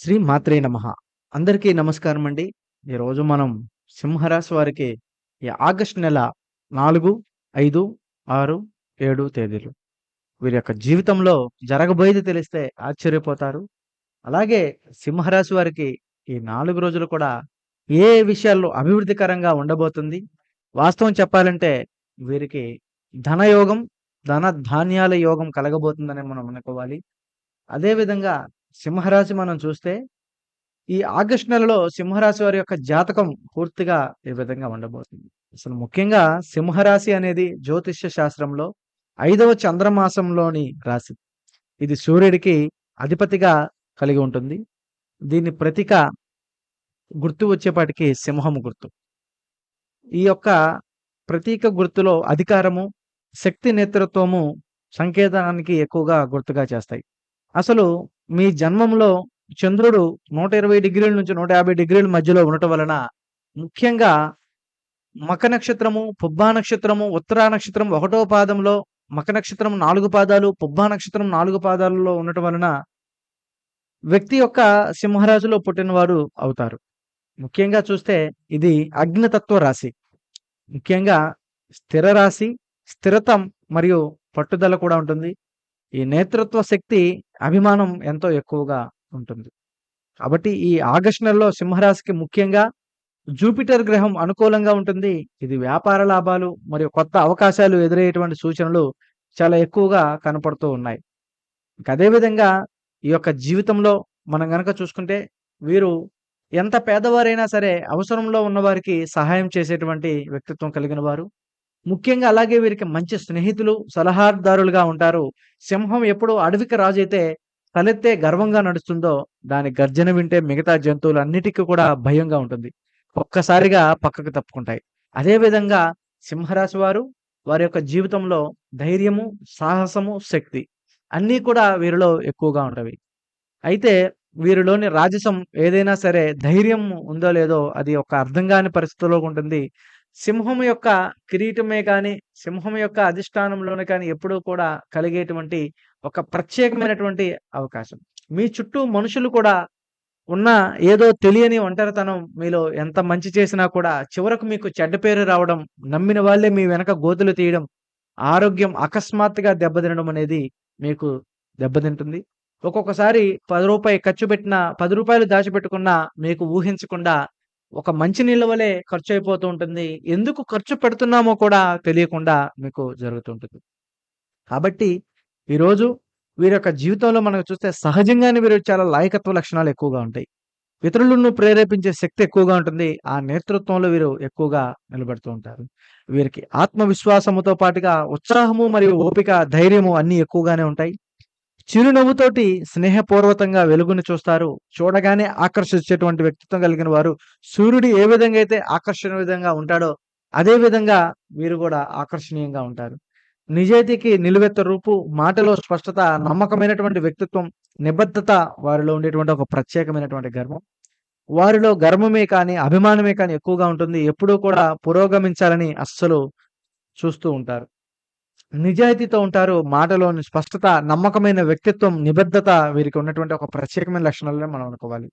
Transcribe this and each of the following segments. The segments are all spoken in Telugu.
శ్రీ మాత్రే నమ. అందరికీ నమస్కారం అండి. ఈరోజు మనం సింహరాశి వారికి ఈ ఆగస్ట్ నెల నాలుగు ఐదు ఆరు ఏడు తేదీలు. వీరి యొక్క జీవితంలో జరగబోయేది తెలిస్తే ఆశ్చర్యపోతారు. అలాగే సింహరాశి వారికి ఈ నాలుగు రోజులు కూడా ఏ విషయాల్లో అభివృద్ధికరంగా ఉండబోతుంది? వాస్తవం చెప్పాలంటే వీరికి ధనయోగం ధన ధాన్యాల యోగం కలగబోతుందని మనం అనుకోవాలి. అదేవిధంగా సింహరాశి మనం చూస్తే ఈ ఆగస్ట్ నెలలో సింహరాశి వారి యొక్క జాతకం పూర్తిగా ఈ విధంగా ఉండబోతుంది. అసలు ముఖ్యంగా సింహరాశి అనేది జ్యోతిష్య శాస్త్రంలో ఐదవ చంద్రమాసంలోని రాశి. ఇది సూర్యుడికి అధిపతిగా కలిగి ఉంటుంది. దీని ప్రతీక గుర్తు వచ్చేపాటికి సింహము గుర్తు. ఈ యొక్క ప్రతీక గుర్తులో అధికారము శక్తి నేతృత్వము సంకేతానికి ఎక్కువగా గుర్తుగా చేస్తాయి. అసలు మీ జన్మంలో చంద్రుడు నూట ఇరవై డిగ్రీల నుంచి నూట యాభై డిగ్రీల మధ్యలో ఉండటం వలన ముఖ్యంగా మక నక్షత్రము పుబ్బా నక్షత్రము ఉత్తరా నక్షత్రం ఒకటో పాదంలో మక నక్షత్రం నాలుగు పాదాలు పుబ్బా నక్షత్రం నాలుగు పాదాలలో ఉండటం వలన వ్యక్తి యొక్క సింహరాశిలో పుట్టినవారు అవుతారు. ముఖ్యంగా చూస్తే ఇది అగ్నితత్వ రాశి. ముఖ్యంగా స్థిర రాశి స్థిరతం మరియు పట్టుదల కూడా ఉంటుంది. ఈ నేతృత్వ శక్తి అభిమానం ఎంతో ఎక్కువగా ఉంటుంది. కాబట్టి ఈ ఆగస్టు నెలలో సింహరాశికి ముఖ్యంగా జూపిటర్ గ్రహం అనుకూలంగా ఉంటుంది. ఇది వ్యాపార లాభాలు మరియు కొత్త అవకాశాలు ఎదురయ్యేటువంటి సూచనలు చాలా ఎక్కువగా కనపడుతూ ఉన్నాయి. అదేవిధంగా ఈ యొక్క జీవితంలో మనం గనక చూసుకుంటే వీరు ఎంత పేదవారైనా సరే అవసరంలో ఉన్నవారికి సహాయం చేసేటువంటి వ్యక్తిత్వం కలిగిన వారు ముఖ్యంగా అలాగే వీరికి మంచి స్నేహితులు సలహాదారులుగా ఉంటారు. సింహం ఎప్పుడు అడవికి రాజు అయితే తలెత్తే గర్వంగా నడుస్తుందో దాని గర్జన వింటే మిగతా జంతువులు అన్నిటికీ కూడా భయంగా ఉంటుంది. ఒక్కసారిగా పక్కకు తప్పుకుంటాయి. అదే విధంగా సింహరాశి వారు వారి యొక్క జీవితంలో ధైర్యము సాహసము శక్తి అన్నీ కూడా వీరిలో ఎక్కువగా ఉంటవి అయితే వీరిలోని రాజసం ఏదైనా సరే ధైర్యం ఉందో లేదో అది ఒక అర్థం కాని పరిస్థితిలో ఉంటుంది. సింహం యొక్క కిరీటమే కానీ సింహం యొక్క అధిష్టానంలోనే కానీ ఎప్పుడూ కూడా కలిగేటువంటి ఒక ప్రత్యేకమైనటువంటి అవకాశం. మీ చుట్టూ మనుషులు కూడా ఉన్న ఏదో తెలియని ఒంటరితనం మీలో ఎంత మంచి చేసినా కూడా చివరకు మీకు చెడ్డ పేరు రావడం నమ్మిన వాళ్ళే మీ వెనక గోతులు తీయడం ఆరోగ్యం అకస్మాత్తుగా దెబ్బతినడం అనేది మీకు దెబ్బతింటుంది. ఒక్కొక్కసారి పది రూపాయి ఖర్చు పెట్టిన పది రూపాయలు దాచిపెట్టుకున్నా మీకు ఊహించకుండా ఒక మంచి నీళ్ళ వలె ఖర్చు అయిపోతూ ఉంటుంది. ఎందుకు ఖర్చు పెడుతున్నామో కూడా తెలియకుండా మీకు జరుగుతుంటుంది కాబట్టి ఈరోజు వీరి యొక్క జీవితంలో మనం చూస్తే సహజంగానే వీరు చాలా లాయకత్వ లక్షణాలు ఎక్కువగా ఉంటాయి. ఇతరులను ప్రేరేపించే శక్తి ఎక్కువగా ఉంటుంది. ఆ నేతృత్వంలో వీరు ఎక్కువగా నిలబడుతూ ఉంటారు. వీరికి ఆత్మవిశ్వాసముతో పాటుగా ఉత్సాహము మరియు ఓపిక ధైర్యము అన్ని ఎక్కువగానే ఉంటాయి. చిరునవ్వుతోటి స్నేహపూర్వకంగా వెలుగును చూస్తారు. చూడగానే ఆకర్షించేటువంటి వ్యక్తిత్వం కలిగిన వారు సూర్యుడు ఏ విధంగా అయితే ఆకర్షణ విధంగా ఉంటాడో అదే విధంగా వీరు కూడా ఆకర్షణీయంగా ఉంటారు. నిజాయితీకి నిలువెత్త రూపు మాటలో స్పష్టత నమ్మకమైనటువంటి వ్యక్తిత్వం నిబద్ధత వారిలో ఉండేటువంటి ఒక ప్రత్యేకమైనటువంటి గర్వం. వారిలో గర్వమే కానీ అభిమానమే కానీ ఎక్కువగా ఉంటుంది. ఎప్పుడూ కూడా పురోగమించాలని అస్సలు చూస్తూ ఉంటారు. నిజాయితీతో ఉంటారు మాటలోని స్పష్టత నమ్మకమైన వ్యక్తిత్వం నిబద్ధత వీరికి ఉన్నటువంటి ఒక ప్రత్యేకమైన లక్షణాలనే మనం అనుకోవాలి.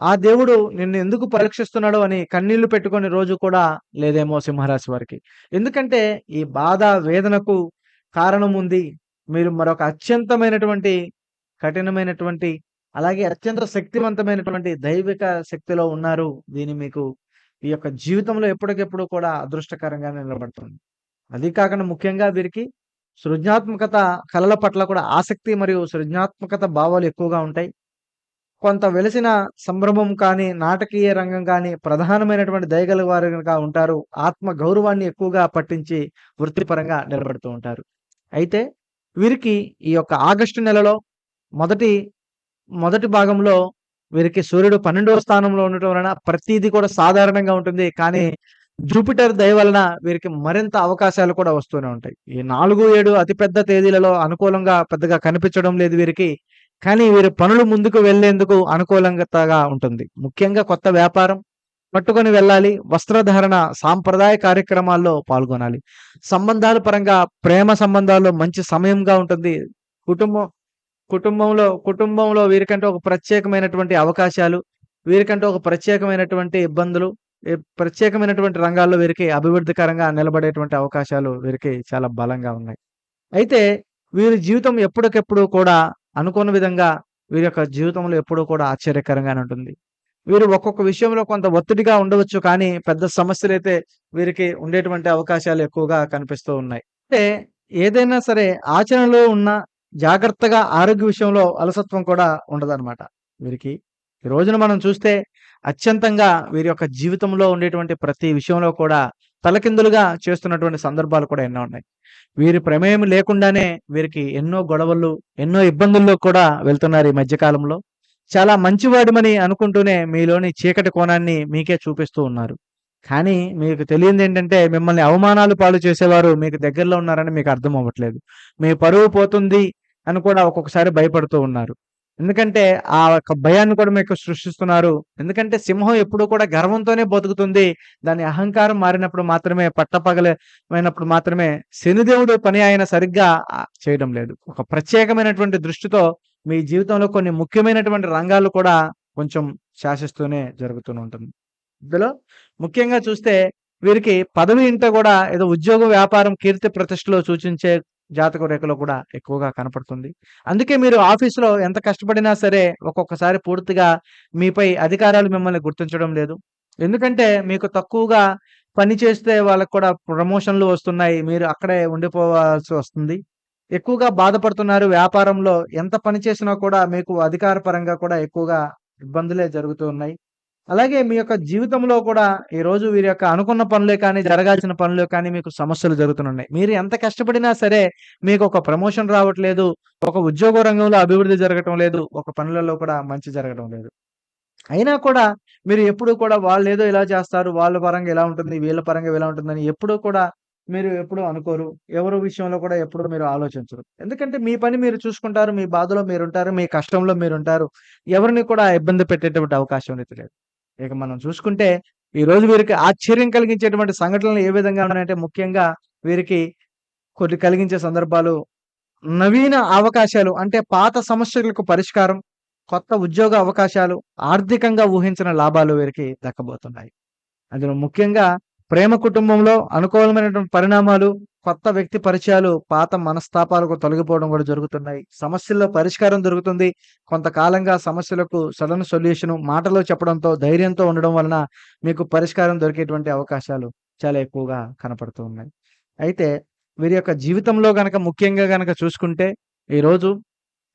ఆ దేవుడు నిన్ను ఎందుకు పరీక్షిస్తున్నాడు అని కన్నీళ్ళు పెట్టుకొని రోజు కూడా లేదేమో సింహరాశి వారికి. ఎందుకంటే ఈ బాధ వేదనకు కారణం ఉంది. మీరు మరొక అత్యంతమైనటువంటి కఠినమైనటువంటి అలాగే అత్యంత శక్తివంతమైనటువంటి దైవిక శక్తిలో ఉన్నారు. దీని మీకు ఈ యొక్క జీవితంలో ఎప్పటికెప్పుడు కూడా అదృష్టకరంగా నిలబడుతుంది. అది కాకుండా ముఖ్యంగా వీరికి సృజనాత్మకత కళల పట్ల కూడా ఆసక్తి మరియు సృజనాత్మకత భావాలు ఎక్కువగా ఉంటాయి. కొంత వెలిసిన సంభ్రమం కానీ నాటకీయ రంగం కానీ ప్రధానమైనటువంటి దయగల వారుగా ఉంటారు ఆత్మ గౌరవాన్ని ఎక్కువగా పట్టించి వృత్తిపరంగా నిలబడుతూ ఉంటారు. అయితే వీరికి ఈ యొక్క ఆగస్టు నెలలో మొదటి మొదటి భాగంలో వీరికి సూర్యుడు పన్నెండవ స్థానంలో ఉండటం వలన ప్రతిదీ కూడా సాధారణంగా ఉంటుంది. కానీ జూపిటర్ దయ వలన వీరికి మరింత అవకాశాలు కూడా వస్తూనే ఉంటాయి. ఈ నాలుగు ఏడు అతిపెద్ద తేదీలలో అనుకూలంగా పెద్దగా కనిపించడం లేదు వీరికి. కానీ వీరి పనులు ముందుకు వెళ్ళేందుకు అనుకూలంగా ఉంటుంది. ముఖ్యంగా కొత్త వ్యాపారం పట్టుకొని వెళ్ళాలి వస్త్రధారణ సాంప్రదాయ కార్యక్రమాల్లో పాల్గొనాలి. సంబంధాల పరంగా ప్రేమ సంబంధాల్లో మంచి సమయంగా ఉంటుంది. కుటుంబం కుటుంబంలో కుటుంబంలో వీరికంటే ఒక ప్రత్యేకమైనటువంటి అవకాశాలు, వీరికంటే ఒక ప్రత్యేకమైనటువంటి ఇబ్బందులు, ప్రత్యేకమైనటువంటి రంగాల్లో వీరికి అభివృద్ధికరంగా నిలబడేటువంటి అవకాశాలు వీరికి చాలా బలంగా ఉన్నాయి. అయితే వీరి జీవితం ఎప్పటికెప్పుడు కూడా అనుకున్న విధంగా వీరి యొక్క జీవితంలో ఎప్పుడూ కూడా ఆశ్చర్యకరంగానే ఉంటుంది. వీరు ఒక్కొక్క విషయంలో కొంత ఒత్తిడిగా ఉండవచ్చు కానీ, పెద్ద సమస్యలు అయితే వీరికి ఉండేటువంటి అవకాశాలు ఎక్కువగా కనిపిస్తూ ఉన్నాయి. అంటే ఏదైనా సరే ఆచరణలో ఉన్న జాగ్రత్తగా ఆరోగ్య విషయంలో అలసత్వం కూడా ఉండదనమాట వీరికి. ఈ రోజున మనం చూస్తే అత్యంతంగా వీరి యొక్క జీవితంలో ఉండేటువంటి ప్రతి విషయంలో కూడా తలకిందులుగా చేస్తున్నటువంటి సందర్భాలు కూడా ఎన్నో ఉన్నాయి. వీరి ప్రమేయం లేకుండానే వీరికి ఎన్నో గొడవలు, ఎన్నో ఇబ్బందుల్లో కూడా వెళ్తున్నారు ఈ మధ్యకాలంలో చాలా మంచివాడమని అనుకుంటూనే మీలోని చీకటి కోణాన్ని మీకే చూపిస్తూ ఉన్నారు. కానీ మీకు తెలియనిదేంటంటే మిమ్మల్ని అవమానాలు పాలు చేసేవారు మీకు దగ్గరలో ఉన్నారని మీకు అర్థం అవ్వట్లేదు. మీ పరువు పోతుంది అని కూడా ఒక్కొక్కసారి భయపడుతూ ఉన్నారు. ఎందుకంటే ఆ యొక్క భయాన్ని కూడా మీకు సృష్టిస్తున్నారు. ఎందుకంటే సింహం ఎప్పుడూ కూడా గర్వంతోనే బతుకుతుంది. దాని అహంకారం మారినప్పుడు మాత్రమే పట్టపగలమైనప్పుడు మాత్రమే శనిదేవుడు పని ఆయన సరిగ్గా చేయడం లేదు. ఒక ప్రత్యేకమైనటువంటి దృష్టితో మీ జీవితంలో కొన్ని ముఖ్యమైనటువంటి రంగాలు కూడా కొంచెం శాసిస్తూనే జరుగుతూనే ఉంటుంది. ఇందులో ముఖ్యంగా చూస్తే వీరికి పదవి ఇంట కూడా ఏదో ఉద్యోగ వ్యాపారం, కీర్తి ప్రతిష్టలో సూచించే జాతక రేఖలో కూడా ఎక్కువగా కనపడుతుంది. అందుకే మీరు ఆఫీస్‌లో ఎంత కష్టపడినా సరే ఒక్కొక్కసారి పూర్తిగా మీపై అధికారాలు మిమ్మల్ని గుర్తించడం లేదు. ఎందుకంటే మీకు తక్కువగా పని చేస్తే వాళ్ళకు కూడా ప్రమోషన్‌లు వస్తున్నాయి. మీరు అక్కడే ఉండిపోవాల్సి వస్తుంది. ఎక్కువగా బాధపడుతున్నారు. వ్యాపారంలో ఎంత పని చేసినా కూడా మీకు అధికార పరంగా కూడా ఎక్కువగా ఇబ్బందులే జరుగుతూ ఉన్నాయి. అలాగే మీ యొక్క జీవితంలో కూడా ఈరోజు వీరి యొక్క అనుకున్న పనులే కానీ, జరగాల్సిన పనులే కానీ మీకు సమస్యలు జరుగుతున్నాయి. మీరు ఎంత కష్టపడినా సరే మీకు ఒక ప్రమోషన్ రావట్లేదు. ఒక ఉద్యోగ రంగంలో అభివృద్ధి జరగటం లేదు. ఒక పనులలో కూడా మంచి జరగడం లేదు. అయినా కూడా మీరు ఎప్పుడూ కూడా వాళ్ళు ఏదో ఇలా చేస్తారు. వాళ్ళ పరంగా ఇలా ఉంటుంది. వీళ్ళ పరంగా ఇలా ఉంటుందని ఎప్పుడూ కూడా మీరు ఎప్పుడూ అనుకోరు. ఎవరి విషయంలో కూడా ఎప్పుడు మీరు ఆలోచించరు. ఎందుకంటే మీ పని మీరు చూసుకుంటారు. మీ బాధలో మీరుంటారు. మీ కష్టంలో మీరుంటారు. ఎవరిని కూడా ఇబ్బంది పెట్టేటువంటి అవకాశం అయితే లేదు. ఇక మనం చూసుకుంటే ఈరోజు వీరికి ఆశ్చర్యం కలిగించేటువంటి సంఘటనలు ఏ విధంగా ఉన్నాయంటే ముఖ్యంగా వీరికి కొన్ని కలిగించే సందర్భాలు నవీన అవకాశాలు అంటే పాత సమస్యలకు పరిష్కారం, కొత్త ఉద్యోగ అవకాశాలు, ఆర్థికంగా ఊహించిన లాభాలు వీరికి దక్కబోతున్నాయి. అందులో ముఖ్యంగా ప్రేమ కుటుంబంలో అనుకూలమైనటువంటి పరిణామాలు, కొత్త వ్యక్తి పరిచయాలు, పాత మనస్తాపాలకు తొలగిపోవడం కూడా జరుగుతున్నాయి. సమస్యల్లో పరిష్కారం దొరుకుతుంది. కొంతకాలంగా సమస్యలకు సడన్ సొల్యూషన్ మాటలో చెప్పడంతో, ధైర్యంతో ఉండడం వలన మీకు పరిష్కారం దొరికేటువంటి అవకాశాలు చాలా ఎక్కువగా కనపడుతూ ఉన్నాయి. అయితే వీరి యొక్క జీవితంలో గనక ముఖ్యంగా గనక చూసుకుంటే ఈరోజు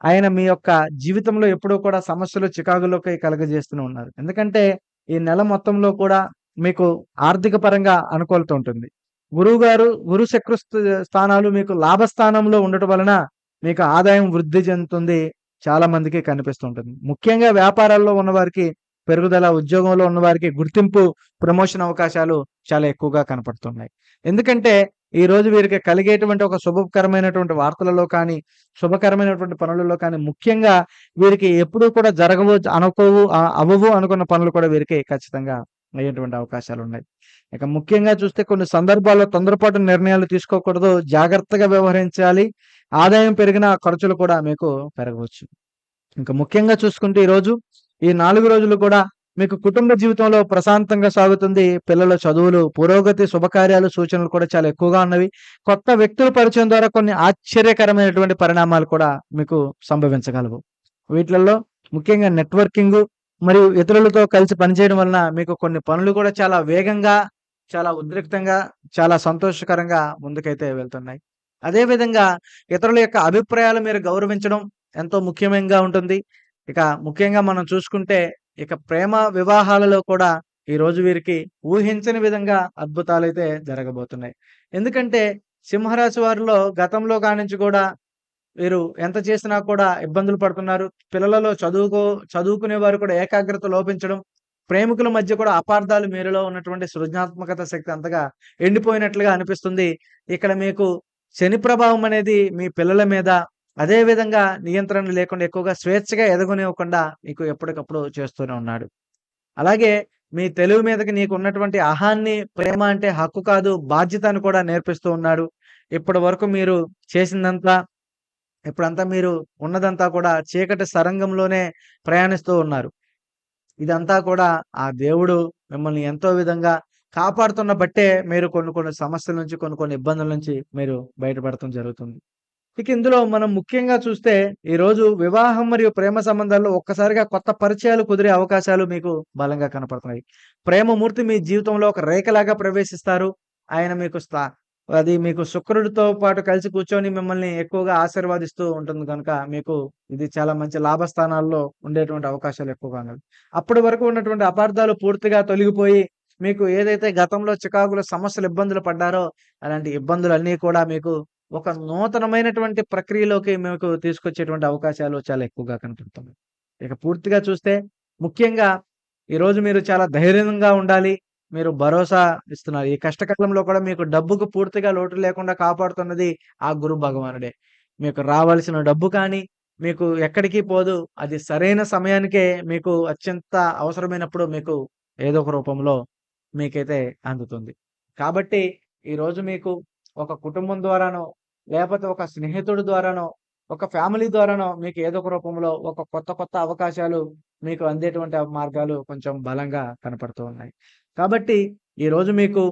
ఆయన మీ యొక్క జీవితంలో ఎప్పుడూ కూడా సమస్యలు, చికాగులోకి కలుగజేస్తూనే ఉన్నారు. ఎందుకంటే ఈ నెల మొత్తంలో కూడా మీకు ఆర్థిక పరంగా అనుకూలత ఉంటుంది. గురువు గారు గురు శుక్ర స్థానాలు మీకు లాభస్థానంలో ఉండటం వలన మీకు ఆదాయం వృద్ధి చెందుతుంది. చాలా మందికి కనిపిస్తుంటుంది. ముఖ్యంగా వ్యాపారాల్లో ఉన్నవారికి పెరుగుదల, ఉద్యోగంలో ఉన్నవారికి గుర్తింపు, ప్రమోషన్ అవకాశాలు చాలా ఎక్కువగా కనపడుతున్నాయి. ఎందుకంటే ఈరోజు వీరికి కలిగేటువంటి ఒక శుభకరమైనటువంటి వార్తలలో కానీ, శుభకరమైనటువంటి పనులలో కానీ ముఖ్యంగా వీరికి ఎప్పుడూ కూడా జరగవు, అనుకోవు, అవ్వవు అనుకున్న పనులు కూడా వీరికి ఖచ్చితంగా అయ్యేటువంటి అవకాశాలు ఉన్నాయి ఇక ముఖ్యంగా చూస్తే కొన్ని సందర్భాల్లో తొందరపాటు నిర్ణయాలు తీసుకోకూడదు. జాగ్రత్తగా వ్యవహరించాలి. ఆదాయం పెరిగిన ఖర్చులు కూడా మీకు పెరగవచ్చు. ఇంకా ముఖ్యంగా చూసుకుంటే ఈరోజు ఈ నాలుగు రోజులు కూడా మీకు కుటుంబ జీవితంలో ప్రశాంతంగా సాగుతుంది. పిల్లల చదువులు, పురోగతి, శుభకార్యాలు, సూచనలు కూడా చాలా ఎక్కువగా ఉన్నవి. కొత్త వ్యక్తుల పరిచయం ద్వారా కొన్ని ఆశ్చర్యకరమైనటువంటి పరిణామాలు కూడా మీకు సంభవించగలవు. వీటిలలో ముఖ్యంగా నెట్వర్కింగ్ మరియు ఇతరులతో కలిసి పనిచేయడం వలన మీకు కొన్ని పనులు కూడా చాలా వేగంగా, చాలా ఉద్రిక్తంగా, చాలా సంతోషకరంగా ముందుకైతే వెళ్తున్నాయి. అదే విధంగా ఇతరుల యొక్క అభిప్రాయాలు మీరు గౌరవించడం ఎంతో ముఖ్యంగా ఉంటుంది. ఇక ముఖ్యంగా మనం చూసుకుంటే ఇక ప్రేమ వివాహాలలో కూడా ఈరోజు వీరికి ఊహించని విధంగా అద్భుతాలైతే జరగబోతున్నాయి. ఎందుకంటే సింహరాశి వారిలో గతంలో కానించి కూడా వీరు ఎంత చేసినా కూడా ఇబ్బందులు పడుతున్నారు. పిల్లలలో చదువుకో చదువుకునే వారు కూడా ఏకాగ్రత లోపించడం, ప్రేమికుల మధ్య కూడా అపార్థాలు మీరులో ఉన్నటువంటి సృజనాత్మకత శక్తి అంతగా ఎండిపోయినట్లుగా అనిపిస్తుంది. ఇక్కడ మీకు శని ప్రభావం అనేది మీ పిల్లల మీద, అదే విధంగా నియంత్రణ లేకుండా ఎక్కువగా స్వేచ్ఛగా ఎదగనివ్వకుండా మీకు ఎప్పటికప్పుడు చేస్తూనే ఉన్నాడు. అలాగే మీ తెలుగు మీదకి నీకు ఉన్నటువంటి అహాన్ని ప్రేమ అంటే హక్కు కాదు బాధ్యత అని కూడా నేర్పిస్తూ ఉన్నాడు. ఇప్పటి వరకు మీరు చేసిందంతా ఇప్పుడంతా మీరు ఉన్నదంతా కూడా చీకటి సరంగంలోనే ప్రయాణిస్తూ ఉన్నారు. ఇదంతా కూడా ఆ దేవుడు మిమ్మల్ని ఎంతో విధంగా కాపాడుతున్న బట్టే మీరు కొన్ని కొన్ని సమస్యల నుంచి, కొన్ని కొన్ని ఇబ్బందుల నుంచి మీరు బయటపడటం జరుగుతుంది. ఇక ఇందులో మనం ముఖ్యంగా చూస్తే ఈరోజు వివాహం మరియు ప్రేమ సంబంధాల్లో ఒక్కసారిగా కొత్త పరిచయాలు కుదిరే అవకాశాలు మీకు బలంగా కనపడుతున్నాయి. ప్రేమమూర్తి మీ జీవితంలో ఒక రేఖలాగా ప్రవేశిస్తారు. ఆయన మీకు స్థా అది మీకు శుక్రుడితో పాటు కలిసి కూర్చొని మిమ్మల్ని ఎక్కువగా ఆశీర్వదిస్తూ ఉంటుంది కనుక మీకు ఇది చాలా మంచి లాభస్థానాల్లో ఉండేటువంటి అవకాశాలు ఎక్కువగా ఉన్నవి. అప్పటి వరకు ఉన్నటువంటి అపార్థాలు పూర్తిగా తొలగిపోయి మీకు ఏదైతే గతంలో చికాకులో సమస్యలు, ఇబ్బందులు పడ్డారో అలాంటి ఇబ్బందులన్నీ కూడా మీకు ఒక నూతనమైనటువంటి ప్రక్రియలోకి మీకు తీసుకొచ్చేటువంటి అవకాశాలు చాలా ఎక్కువగా కనపడుతున్నాయి. ఇక పూర్తిగా చూస్తే ముఖ్యంగా ఈరోజు మీరు చాలా ధైర్యంగా ఉండాలి. మీరు భరోసా ఇస్తున్నారు. ఈ కష్టకాలంలో కూడా మీకు డబ్బుకు పూర్తిగా లోటు లేకుండా కాపాడుతున్నది ఆ గురు భగవానుడే. మీకు రావాల్సిన డబ్బు కానీ, మీకు ఎక్కడికి పోదు. అది సరైన సమయానికే మీకు అత్యంత అవసరమైనప్పుడు మీకు ఏదో ఒక రూపంలో మీకైతే అందుతుంది. కాబట్టి ఈరోజు మీకు ఒక కుటుంబం ద్వారానో, లేకపోతే ఒక స్నేహితుడి ద్వారానో, ఒక ఫ్యామిలీ ద్వారానో మీకు ఏదో ఒక రూపంలో ఒక కొత్త కొత్త అవకాశాలు మీకు అందేటువంటి మార్గాలు కొంచెం బలంగా కనపడుతూ ఉన్నాయి. కాబట్టి ఈరోజు మీకు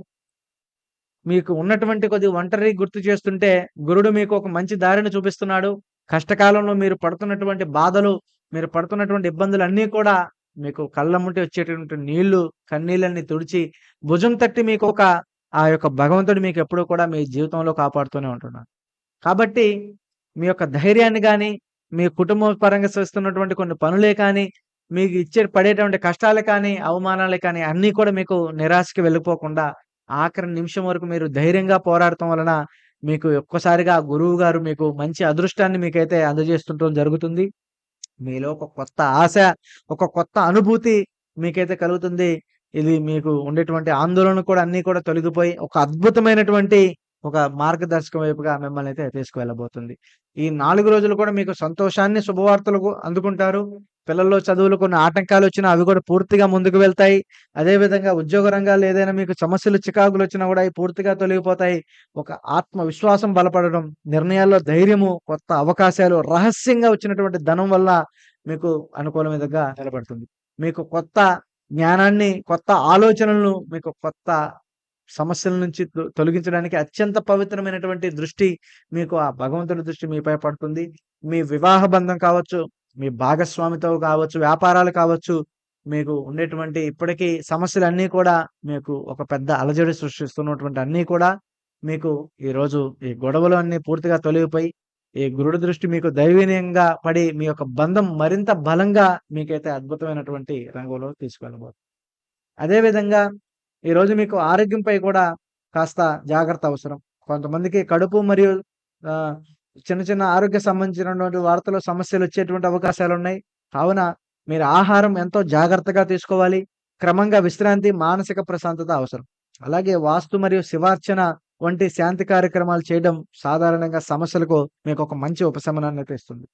మీకు ఉన్నటువంటి కొద్ది ఒంటరి గుర్తు చేస్తుంటే గురుడు మీకు ఒక మంచి దారిని చూపిస్తున్నాడు. కష్టకాలంలో మీరు పడుతున్నటువంటి బాధలు, మీరు పడుతున్నటువంటి ఇబ్బందులన్నీ కూడా మీకు కళ్ళమ్మటే వచ్చేటటువంటి నీళ్ళు, కన్నీళ్ళన్నీ తుడిచి భుజం తట్టి మీకు ఒక ఆ యొక్క భగవంతుడు మీకు ఎప్పుడూ కూడా మీ జీవితంలో కాపాడుతూనే ఉంటున్నాడు. కాబట్టి మీ యొక్క ధైర్యాన్ని గాని, మీ కుటుంబ పరంగా చేస్తున్నటువంటి కొన్ని పనులే కానీ, మీకు ఇచ్చే పడేటువంటి కష్టాలు కానీ, అవమానాలు కానీ అన్నీ కూడా మీకు నిరాశకి వెళ్ళిపోకుండా ఆఖరి నిమిషం వరకు మీరు ధైర్యంగా పోరాడటం వలన మీకు ఒక్కసారిగా గురువు గారు మీకు మంచి అదృష్టాన్ని మీకైతే అందజేస్తుండడం జరుగుతుంది. మీలో ఒక కొత్త ఆశ, ఒక కొత్త అనుభూతి మీకైతే కలుగుతుంది. ఇది మీకు ఉండేటువంటి ఆందోళన కూడా అన్నీ కూడా తొలగిపోయి ఒక అద్భుతమైనటువంటి ఒక మార్గదర్శకం వైపుగా మిమ్మల్ని అయితే తీసుకువెళ్ళబోతుంది. ఈ నాలుగు రోజులు కూడా మీకు సంతోషాన్ని, శుభవార్తలు అందుకుంటారు. పిల్లల్లో చదువులు కొన్ని ఆటంకాలు వచ్చినా అవి కూడా పూర్తిగా ముందుకు వెళ్తాయి. అదేవిధంగా ఉద్యోగ రంగాల్లో ఏదైనా మీకు సమస్యలు, చికాకులు వచ్చినా కూడా అవి పూర్తిగా తొలగిపోతాయి. ఒక ఆత్మవిశ్వాసం బలపడడం, నిర్ణయాల్లో ధైర్యము, కొత్త అవకాశాలు, రహస్యంగా వచ్చినటువంటి ధనం వల్ల మీకు అనుకూలమైనదిగా నిలబడుతుంది. మీకు కొత్త జ్ఞానాన్ని, కొత్త ఆలోచనలను, మీకు కొత్త సమస్యల నుంచి తొలగించడానికి అత్యంత పవిత్రమైనటువంటి దృష్టి మీకు ఆ భగవంతుడి దృష్టి మీపై పడుతుంది. మీ వివాహ బంధం కావచ్చు, మీ భాగస్వామితో కావచ్చు, వ్యాపారాలు కావచ్చు, మీకు ఉండేటువంటి ఇప్పటికీ సమస్యలు అన్నీ కూడా మీకు ఒక పెద్ద అలజడి సృష్టిస్తున్నటువంటి అన్నీ కూడా మీకు ఈరోజు ఈ గొడవలు అన్నీ పూర్తిగా తొలగిపోయి, ఈ గురుడి దృష్టి మీకు దైవీనీయంగా పడి మీ యొక్క బంధం మరింత బలంగా మీకైతే అద్భుతమైనటువంటి రంగంలో తీసుకెళ్ళబోతుంది. అదే విధంగా ఈరోజు మీకు ఆరోగ్యంపై కూడా కాస్త జాగ్రత్త అవసరం. కొంతమందికి కడుపు మరియు చిన్న చిన్న ఆరోగ్య సంబంధించినటువంటి వార్తలు సమస్యలు వచ్చేటటువంటి అవకాశాలు ఉన్నాయి కావున మీరు ఆహారం ఎంతో జాగ్రత్తగా తీసుకోవాలి. క్రమంగా విశ్రాంతి, మానసిక ప్రశాంతత అవసరం. అలాగే వాస్తు మరియు శివార్చన వంటి శాంతి కార్యక్రమాలు చేయడం సాధారణంగా సమస్యలకు మీకు ఒక మంచి ఉపశమనాన్ని ఇస్తుంది.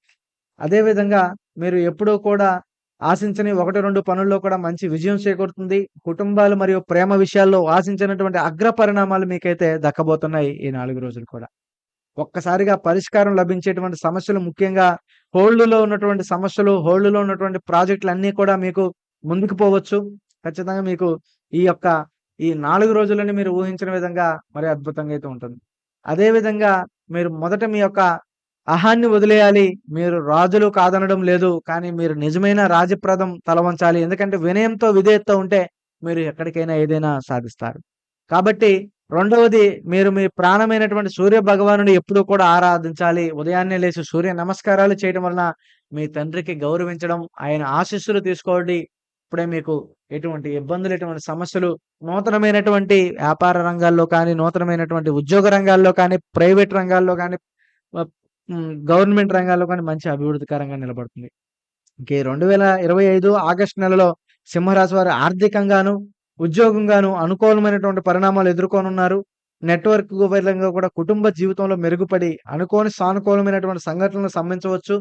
అదేవిధంగా మీరు ఎప్పుడూ కూడా ఆశించని 1, 2 పనుల్లో కూడా మంచి విజయం చేకూరుతుంది. కుటుంబాలు మరియు ప్రేమ విషయాల్లో ఆశించినటువంటి అగ్ర పరిణామాలు మీకైతే దక్కబోతున్నాయి ఈ నాలుగు రోజులు కూడా. ఒక్కసారిగా పరిష్కారం లభించేటువంటి సమస్యలు ముఖ్యంగా హోల్డ్‌లో ఉన్నటువంటి సమస్యలు, హోల్డ్‌లో ఉన్నటువంటి ప్రాజెక్టులు అన్నీ కూడా మీకు ముందుకు పోవచ్చు. ఖచ్చితంగా మీకు ఈ యొక్క ఈ నాలుగు రోజులని మీరు ఊహించిన విధంగా మరి అద్భుతంగా అయితే ఉంటుంది. అదేవిధంగా మీరు మొదట మీ యొక్క అహాన్ని వదిలేయాలి. మీరు రాజులు కాదనడం లేదు. కానీ మీరు నిజమైన రాజప్రదం తలవంచాలి. ఎందుకంటే వినయంతో, విధేయతతో ఉంటే మీరు ఎక్కడికైనా ఏదైనా సాధిస్తారు. కాబట్టి రెండవది మీరు మీ ప్రాణమైనటువంటి సూర్య భగవానుని ఎప్పుడూ కూడా ఆరాధించాలి. ఉదయాన్నే లేచి సూర్య నమస్కారాలు చేయడం వలన మీ తండ్రికి గౌరవించడం, ఆయన ఆశీస్సులు తీసుకోండి. ఇప్పుడే మీకు ఎటువంటి ఇబ్బందులు, ఎటువంటి సమస్యలు నూతనమైనటువంటి వ్యాపార రంగాల్లో కానీ, నూతనమైనటువంటి ఉద్యోగ రంగాల్లో కానీ, ప్రైవేట్ రంగాల్లో కానీ, గవర్నమెంట్ రంగాల్లో కానీ మంచి అభివృద్ధికరంగా నిలబడుతుంది. ఇంక ఈ 2025 ఆగస్టు నెలలో సింహరాశి వారు ఆర్థికంగాను, ఉద్యోగంగాను అనుకూలమైనటువంటి పరిణామాలు ఎదుర్కొనున్నారు. నెట్‌వర్క్ పరంగా కూడా కుటుంబ జీవితంలో మెరుగుపడి అనుకోని సానుకూలమైనటువంటి సంఘటనలు సంభవించవచ్చు.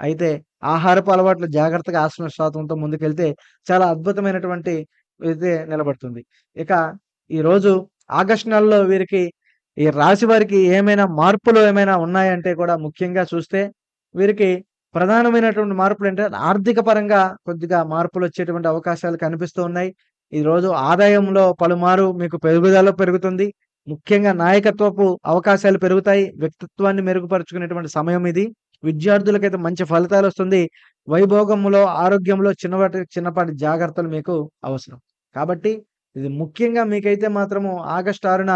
అయితే ఆహారపు అలవాట్లు జాగ్రత్తగా ఆత్మవిశ్వాసంతో ముందుకెళ్తే చాలా అద్భుతమైనటువంటి అయితే నిలబడుతుంది. ఇక ఈరోజు ఆగస్టు నెలలో వీరికి ఈ రాశి వారికి ఏమైనా మార్పులు ఏమైనా ఉన్నాయంటే కూడా ముఖ్యంగా చూస్తే వీరికి ప్రధానమైనటువంటి మార్పులేంటంటే ఆర్థిక పరంగా కొద్దిగా మార్పులు వచ్చేటువంటి అవకాశాలు కనిపిస్తూ ఉన్నాయి. ఈరోజు ఆదాయంలో పలుమారు మీకు పెరుగుదల పెరుగుతుంది. ముఖ్యంగా నాయకత్వపు అవకాశాలు పెరుగుతాయి. వ్యక్తిత్వాన్ని మెరుగుపరుచుకునేటువంటి సమయం ఇది. విద్యార్థులకైతే మంచి ఫలితాలు వస్తుంది వైభోగంలో, ఆరోగ్యంలో చిన్నపాటి చిన్నపాటి జాగ్రత్తలు మీకు అవసరం. కాబట్టి ఇది ముఖ్యంగా మీకైతే మాత్రము ఆగస్టు ఆరున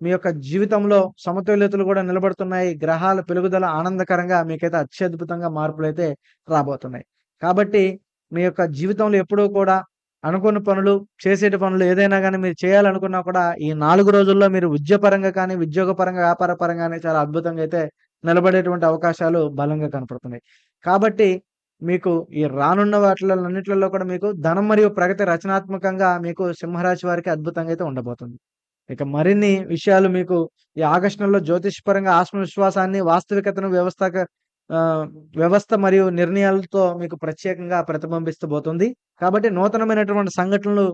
మీ యొక్క జీవితంలో సమతుల్యతలు కూడా నిలబడుతున్నాయి. గ్రహాల పెరుగుదల ఆనందకరంగా మీకైతే అత్యద్భుతంగా మార్పులైతే రాబోతున్నాయి. కాబట్టి మీ యొక్క జీవితంలో ఎప్పుడూ కూడా అనుకున్న పనులు, చేసేటి పనులు ఏదైనా కానీ మీరు చేయాలనుకున్నా కూడా ఈ నాలుగు రోజుల్లో మీరు విద్యాపరంగా కానీ, ఉద్యోగపరంగా, వ్యాపార పరంగానే చాలా అద్భుతంగా అయితే నిలబడేటువంటి అవకాశాలు బలంగా కనపడుతున్నాయి. కాబట్టి మీకు ఈ రానున్న వాటిలన్నిట్లలో కూడా మీకు ధనం మరియు ప్రగతి రచనాత్మకంగా మీకు సింహరాశి వారికి అద్భుతంగా అయితే ఉండబోతుంది. ఇక మరిన్ని విషయాలు మీకు ఈ ఆకర్షణలో జ్యోతిషపరంగా ఆత్మవిశ్వాసాన్ని, వాస్తవికతను వ్యవస్థ వ్యవస్థ మరియు నిర్ణయాలతో మీకు ప్రత్యేకంగా ప్రతిబింబిస్తబోతుంది. కాబట్టి నూతనమైనటువంటి సంఘటనలు,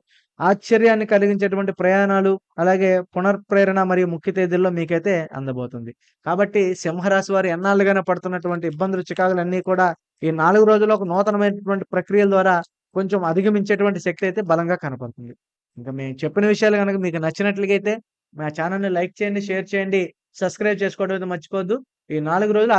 ఆశ్చర్యాన్ని కలిగించేటువంటి ప్రయాణాలు, అలాగే పునర్ప్రేరణ మరియు ముఖ్య తేదీల్లో మీకైతే అందబోతుంది. కాబట్టి సింహరాశి వారు ఎన్నాళ్ళుగానే పడుతున్నటువంటి ఇబ్బందులు, చికాకులన్నీ కూడా ఈ నాలుగు రోజుల్లో ఒక నూతనమైనటువంటి ప్రక్రియల ద్వారా కొంచెం అధిగమించేటువంటి శక్తి అయితే బలంగా కనపడుతుంది. ఇంకా మేము చెప్పిన విషయాలు గనక మీకు నచ్చినట్లుగైతే మా ఛానల్ని లైక్ చేయండి, షేర్ చేయండి, సబ్స్క్రైబ్ చేసుకోవడం అయితే మర్చిపోద్దు ఈ నాలుగు రోజులు